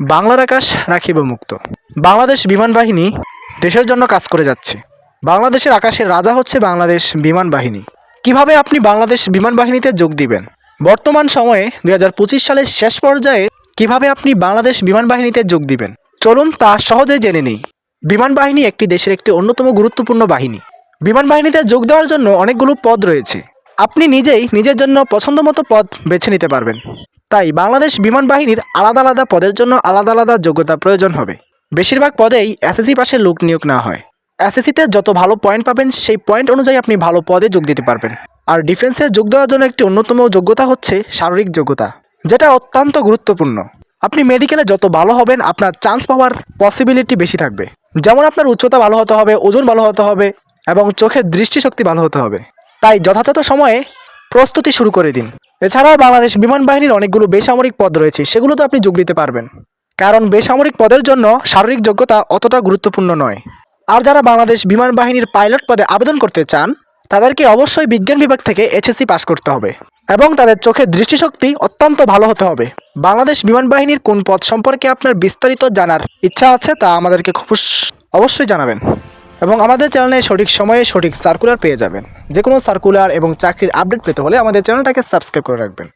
বাংলার আকাশ রাখিব মুক্ত। বাংলাদেশ বিমান বাহিনী দেশের জন্য কাজ করে যাচ্ছে। বাংলাদেশের আকাশের রাজা হচ্ছে বাংলাদেশ বিমান বাহিনী। কীভাবে আপনি বাংলাদেশ বিমান বাহিনীতে যোগ দিবেন? বর্তমান সময়ে দুই হাজার পঁচিশ সালের শেষ পর্যায়ে কীভাবে আপনি বাংলাদেশ বিমান বাহিনীতে যোগ দিবেন? চলুন তা সহজেই জেনে নিই। বিমান বাহিনী একটি দেশের একটি অন্যতম গুরুত্বপূর্ণ বাহিনী। বিমান বাহিনীতে যোগ দেওয়ার জন্য অনেকগুলো পদ রয়েছে। আপনি নিজেই নিজের জন্য পছন্দমতো পদ বেছে নিতে পারবেন। তাই বাংলাদেশ বিমান বাহিনীর আলাদা আলাদা পদের জন্য আলাদা আলাদা যোগ্যতা প্রয়োজন হবে। বেশিরভাগ পদেই এসএসসি পাশে লোক নিয়োগ না হয়। এসএসসিতে যত ভালো পয়েন্ট পাবেন, সেই পয়েন্ট অনুযায়ী আপনি ভালো পদে যোগ দিতে পারবেন। আর ডিফেন্সে যোগ দেওয়ার জন্য একটি অন্যতম যোগ্যতা হচ্ছে শারীরিক যোগ্যতা, যেটা অত্যন্ত গুরুত্বপূর্ণ। আপনি মেডিকেলে যত ভালো হবেন, আপনার চান্স পাওয়ার পসিবিলিটি বেশি থাকবে। যেমন আপনার উচ্চতা ভালো হতে হবে, ওজন ভালো হতে হবে, এবং চোখের দৃষ্টিশক্তি ভালো হতে হবে। তাই যথাযথ সময়ে প্রস্তুতি শুরু করে দিন। এছাড়াও বাংলাদেশ বিমান বাহিনীর অনেকগুলো বেসামরিক পদ রয়েছে, সেগুলোতে আপনি যোগ দিতে পারবেন। কারণ বেসামরিক পদের জন্য শারীরিক যোগ্যতা অতটা গুরুত্বপূর্ণ নয়। আর যারা বাংলাদেশ বিমান বাহিনীর পাইলট পদে আবেদন করতে চান, তাদেরকে অবশ্যই বিজ্ঞান বিভাগ থেকে এসএসসি পাশ করতে হবে এবং তাদের চোখের দৃষ্টিশক্তি অত্যন্ত ভালো হতে হবে। বাংলাদেশ বিমান বাহিনীর কোন পদ সম্পর্কে আপনার বিস্তারিত জানার ইচ্ছা আছে তা আমাদেরকে খুব অবশ্যই জানাবেন। এবং আমাদের চ্যানেলে সঠিক সময়ে সঠিক সার্কুলার পেয়ে যাবেন। যে কোনো সার্কুলার এবং চাকরির আপডেট পেতে হলে আমাদের চ্যানেলটাকে সাবস্ক্রাইব করে রাখবেন।